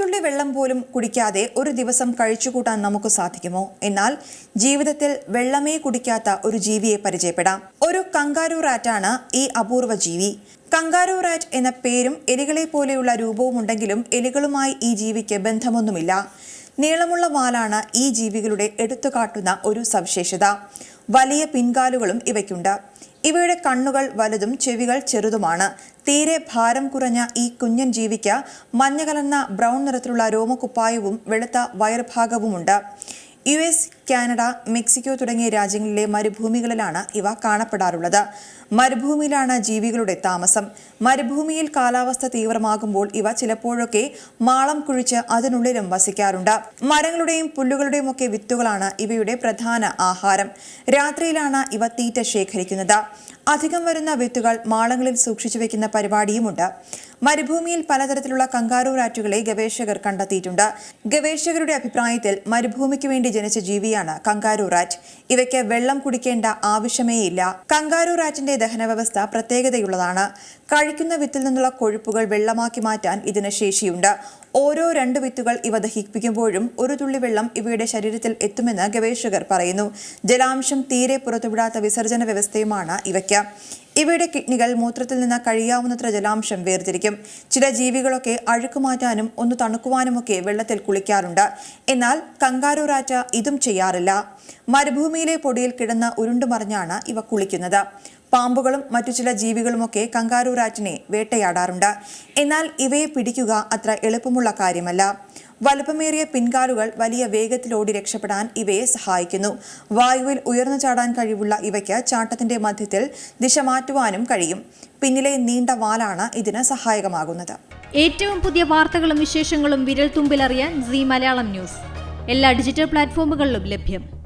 തുള്ളി വെള്ളം പോലും കുടിക്കാതെ ഒരു ദിവസം കഴിച്ചുകൂട്ടാൻ നമുക്ക് സാധിക്കുമോ? എന്നാൽ ജീവിതത്തിൽ വെള്ളമേ കുടിക്കാത്ത ഒരു ജീവിയെ പരിചയപ്പെടാം. ഒരു കങ്കാരു റാറ്റാണ് ഈ അപൂർവ ജീവി. കങ്കാരു റാറ്റ് എന്ന പേരും എലികളെ പോലെയുള്ള രൂപവും ഉണ്ടെങ്കിലും എലികളുമായി ഈ ജീവിക്ക് ബന്ധമൊന്നുമില്ല. നീളമുള്ള വാലാണ് ഈ ജീവികളുടെ എടുത്തുകാട്ടുന്ന ഒരു സവിശേഷത. വലിയ പിൻകാലുകളും ഇവയ്ക്കുണ്ട്. ഇവയുടെ കണ്ണുകൾ വലുതും ചെവികൾ ചെറുതുമാണ്. തീരെ ഭാരം കുറഞ്ഞ ഈ കുഞ്ഞൻ ജീവിക്ക മഞ്ഞ കലർന്ന ബ്രൗൺ നിറത്തിലുള്ള രോമകുപ്പായവും വെളുത്ത വയർഭാഗവുമുണ്ട് യു എസ് കാനഡ മെക്സിക്കോ തുടങ്ങിയ രാജ്യങ്ങളിലെ മരുഭൂമികളിലാണ് ഇവ കാണപ്പെടാറുള്ളത്. മരുഭൂമിയിലാണ് ജീവികളുടെ താമസം. മരുഭൂമിയിൽ കാലാവസ്ഥ തീവ്രമാകുമ്പോൾ ഇവ ചിലപ്പോഴൊക്കെ മാളം കുഴിച്ച് അതിനുള്ളിലും വസിക്കാറുണ്ട്. മരങ്ങളുടെയും പുല്ലുകളുടെയും ഒക്കെ വിത്തുകളാണ് ഇവയുടെ പ്രധാന ആഹാരം. രാത്രിയിലാണ് ഇവ തീറ്റ ശേഖരിക്കുന്നത്. അധികം വരുന്ന വിത്തുകൾ മാളങ്ങളിൽ സൂക്ഷിച്ചു വെക്കുന്ന പരിപാടിയുമുണ്ട്. മരുഭൂമിയിൽ പലതരത്തിലുള്ള കങ്കാറു റാറ്റുകളെ ഗവേഷകർ കണ്ടെത്തിയിട്ടുണ്ട്. ഗവേഷകരുടെ അഭിപ്രായത്തിൽ മരുഭൂമിക്ക് വേണ്ടി ജനിച്ച ജീവിയാണ് കങ്കാരു റാറ്റ്. ഇവയ്ക്ക് വെള്ളം കുടിക്കേണ്ട ആവശ്യമേയില്ല. കങ്കാരു റാറ്റിന്റെ ദഹന വ്യവസ്ഥ പ്രത്യേകതയുള്ളതാണ്. കഴിക്കുന്ന വിത്തിൽ നിന്നുള്ള കൊഴുപ്പുകൾ വെള്ളമാക്കി മാറ്റാൻ ഇതിന് ശേഷിയുണ്ട്. ഓരോ രണ്ട് വിത്തുകൾ ഇവ ദഹിപ്പിക്കുമ്പോഴും ഒരു തുള്ളി വെള്ളം ഇവയുടെ ശരീരത്തിൽ എത്തുമെന്ന് ഗവേഷകർ പറയുന്നു. ജലാംശം തീരെ പുറത്തുവിടാത്ത വിസർജന വ്യവസ്ഥയുമാണ് ഇവയ്ക്ക്. ഇവയുടെ കിഡ്നികൾ മൂത്രത്തിൽ നിന്ന് കഴിയാവുന്നത്ര ജലാംശം വേർതിരിക്കും. ചില ജീവികളൊക്കെ അഴുക്ക് മാറ്റാനും ഒന്ന് തണുക്കുവാനുമൊക്കെ വെള്ളത്തിൽ കുളിക്കാറുണ്ട്. എന്നാൽ കങ്കാരൂറാറ്റ ഇതും ചെയ്യാറില്ല. മരുഭൂമിയിലെ പൊടിയിൽ കിടന്ന് ഉരുണ്ടുമറിഞ്ഞാണ് ഇവ കുളിക്കുന്നത്. പാമ്പുകളും മറ്റു ചില ജീവികളുമൊക്കെ കങ്കാരൂരാറ്റിനെ വേട്ടയാടാറുണ്ട്. എന്നാൽ ഇവയെ പിടിക്കുക അത്ര എളുപ്പമുള്ള കാര്യമല്ല. വലുപ്പമേറിയ പിൻകാലുകൾ വലിയ വേഗത്തിലോടി രക്ഷപ്പെടാൻ ഇവയെ സഹായിക്കുന്നു. വായുവിൽ ഉയർന്നു ചാടാൻ കഴിവുള്ള ഇവയ്ക്ക് ചാട്ടത്തിന്റെ മധ്യത്തിൽ ദിശ മാറ്റുവാനും കഴിയും. പിന്നിലെ നീണ്ട വാലാണ് ഇതിന് സഹായകമാകുന്നത്. ഏറ്റവും പുതിയ വാർത്തകളും വിശേഷങ്ങളും വിരൽ തുമ്പിലറിയാൻ സി മലയാളം ന്യൂസ്. എല്ലാ ഡിജിറ്റൽ പ്ലാറ്റ്ഫോമുകളിലും ലഭ്യം.